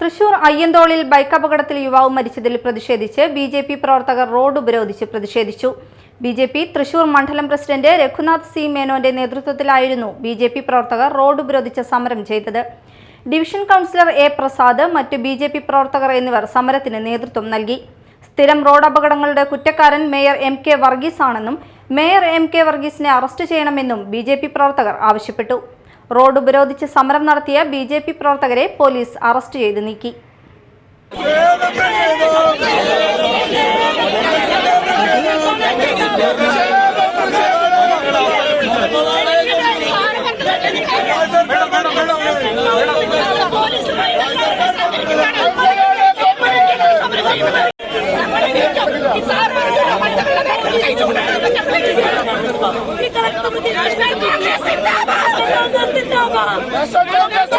Thrissur അയ്യന്തോളിൽ bike അപകടത്തിൽ യുവാവ് മരിച്ചതിൽ പ്രതിഷേധിച്ച് ബി ജെ പി പ്രവർത്തകർ റോഡ് ഉപരോധിച്ച് പ്രതിഷേധിച്ചു. ബി ജെ പി തൃശൂർ മണ്ഡലം പ്രസിഡന്റ് രഘുനാഥ് സി മേനോന്റെ നേതൃത്വത്തിലായിരുന്നു ബി ജെ പി പ്രവർത്തകർ റോഡ് ഉപരോധിച്ച് സമരം ചെയ്തത്. ഡിവിഷൻ കൗൺസിലർ എ പ്രസാദ് മറ്റ് ബി ജെ പി പ്രവർത്തകർ എന്നിവർ സമരത്തിന് നേതൃത്വം നൽകി. സ്ഥിരം റോഡ് അപകടങ്ങളുടെ കുറ്റക്കാരൻ മേയർ എം കെ വർഗീസ് ആണെന്നും മേയർ എം കെ വർഗീസിനെ അറസ്റ്റ് ചെയ്യണമെന്നും ബി പ്രവർത്തകർ ആവശ്യപ്പെട്ടു. റോഡ് ഉപരോധിച്ച് സമരം നടത്തിയ ബി ജെ പി പ്രവർത്തകരെ പോലീസ് അറസ്റ്റ് ചെയ്ത് നീക്കി. não não Essa não a